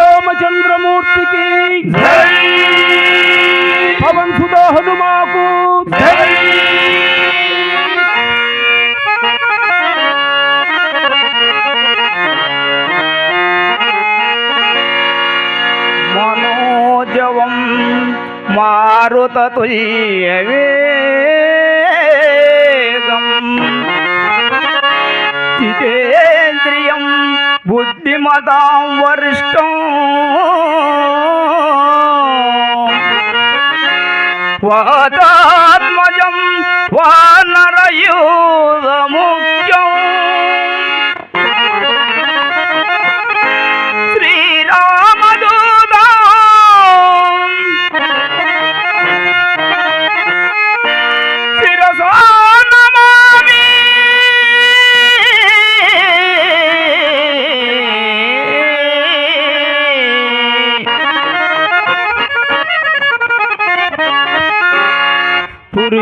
శ్రీరామచంద్రమూర్తి పవన్ సుధా హనుమాకు మనోజవం మారుతతుల్యవే బుద్ధిమతాం వరిష్టం. వాతాత్మజం వానరయూధ ముఖ్యం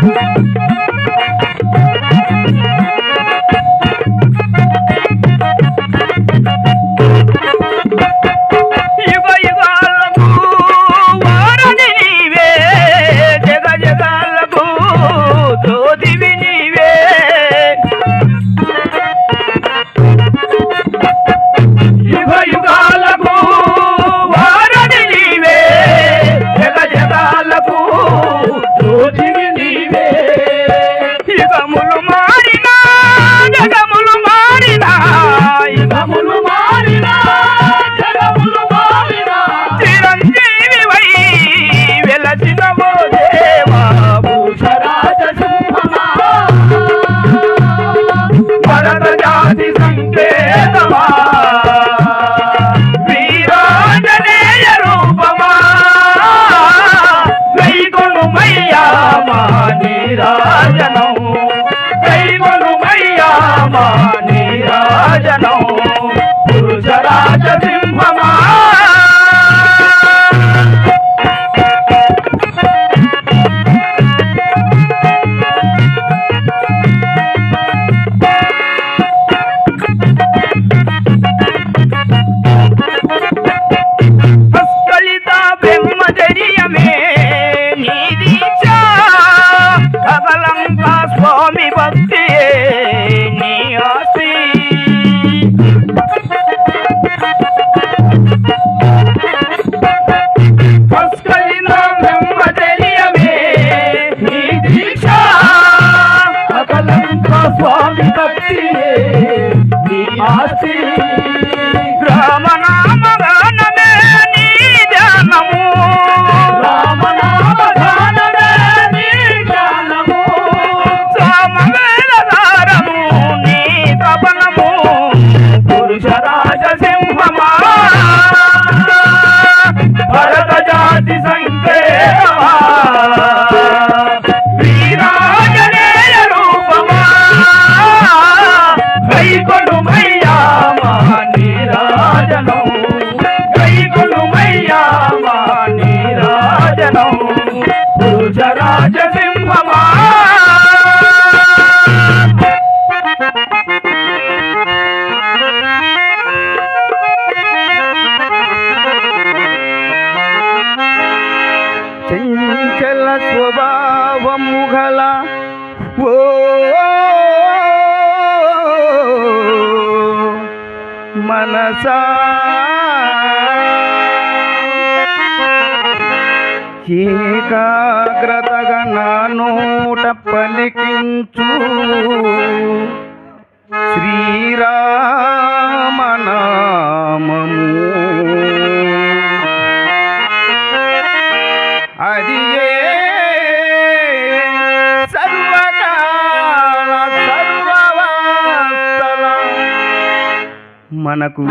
Thank you. आती है आती है। ఏకాగ్రతగా నా నోట పలికించు. శ్రీరామనామము. అది సర్వకాల మనకు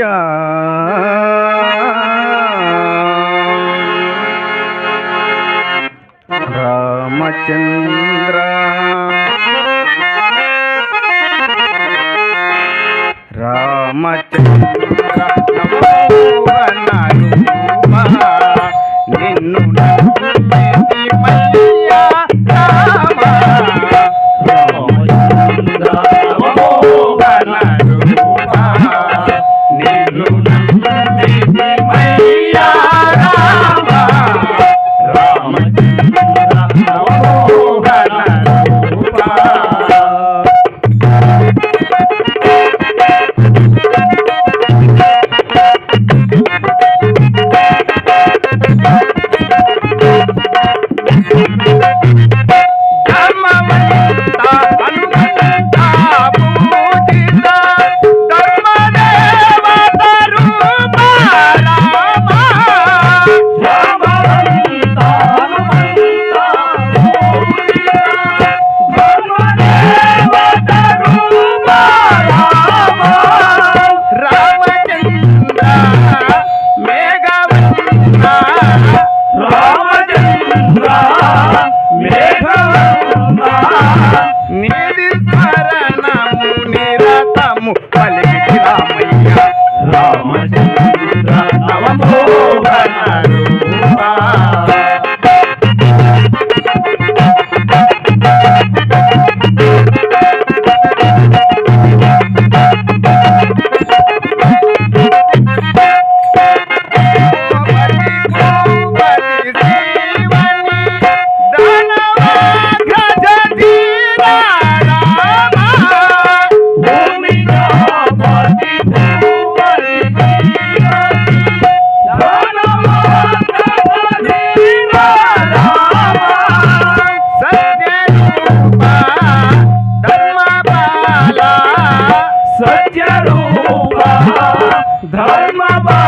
ஐயா ராமச்சந்திர ধর্ম বা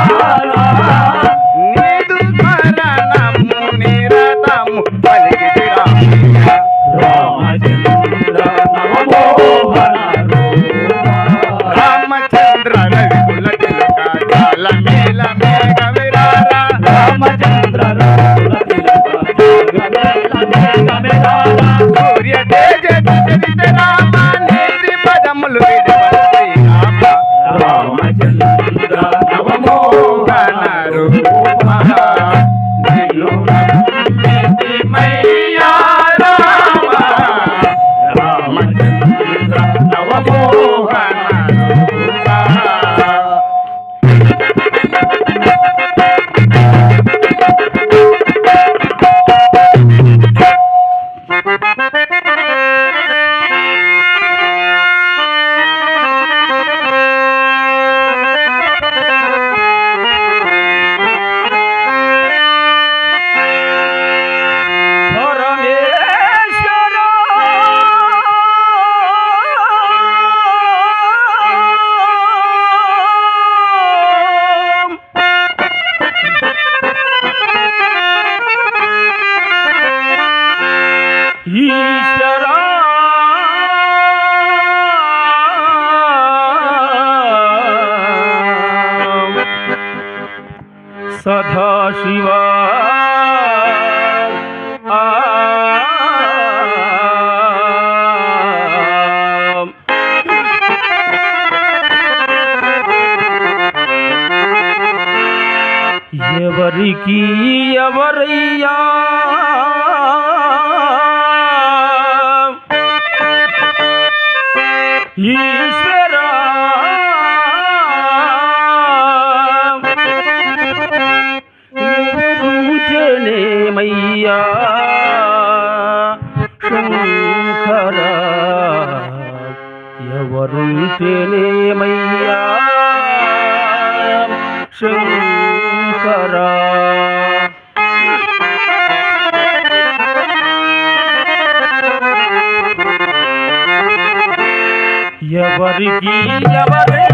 ఎవరికి ఎవరయ్యా? ఎవరికి ఎవరయ్య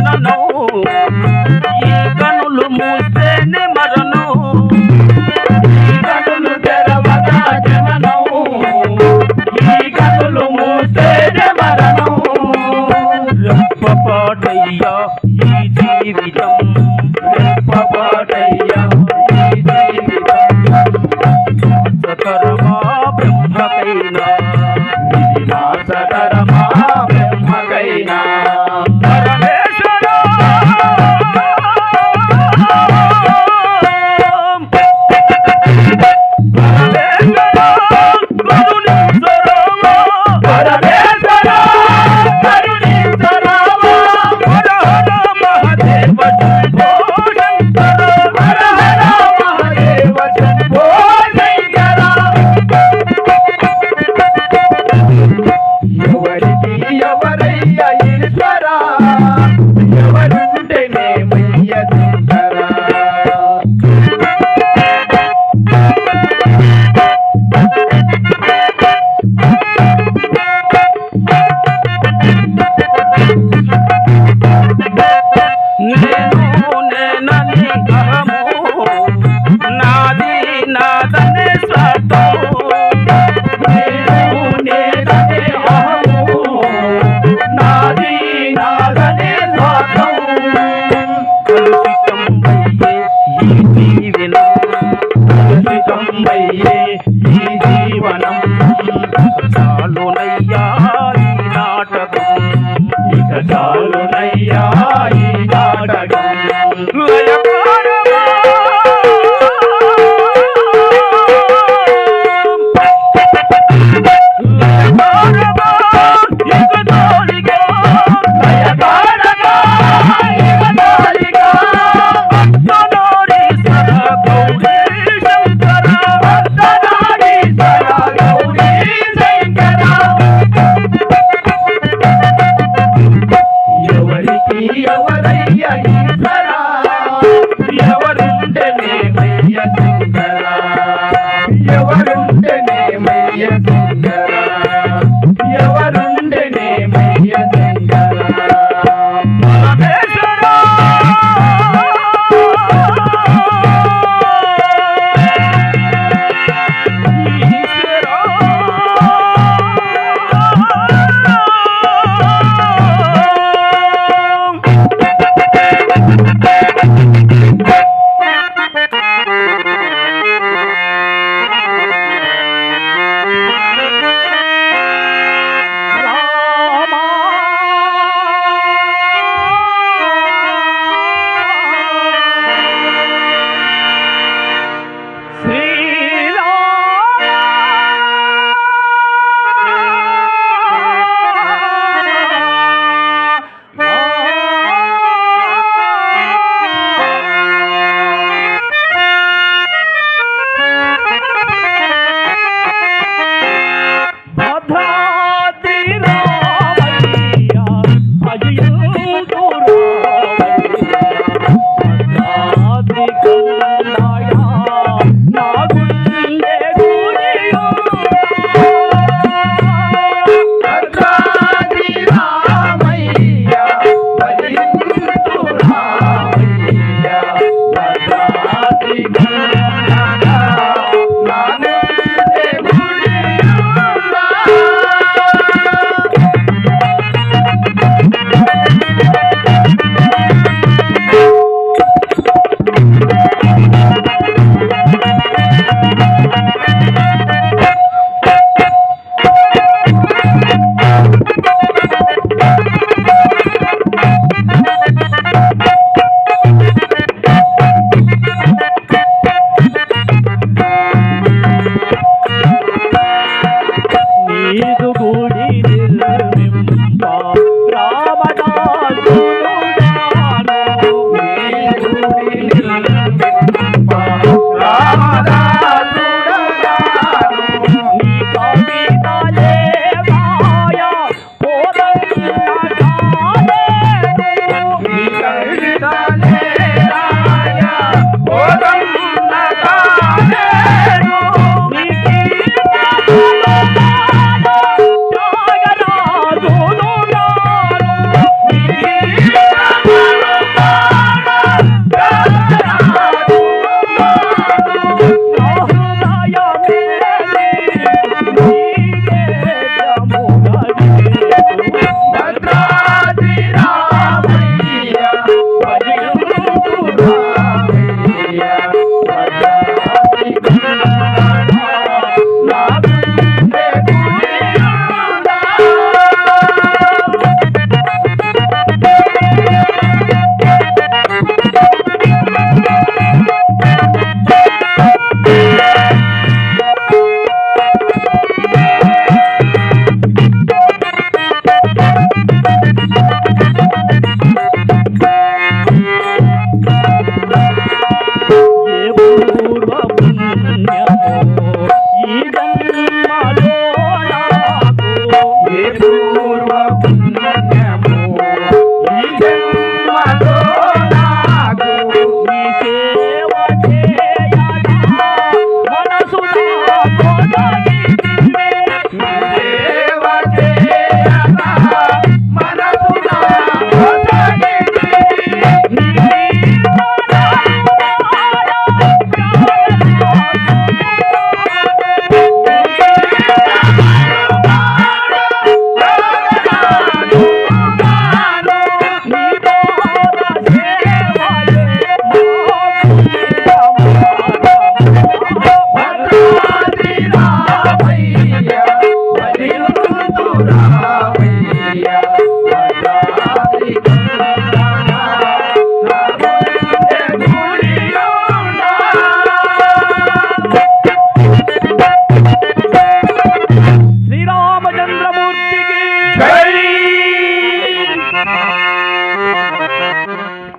no, no.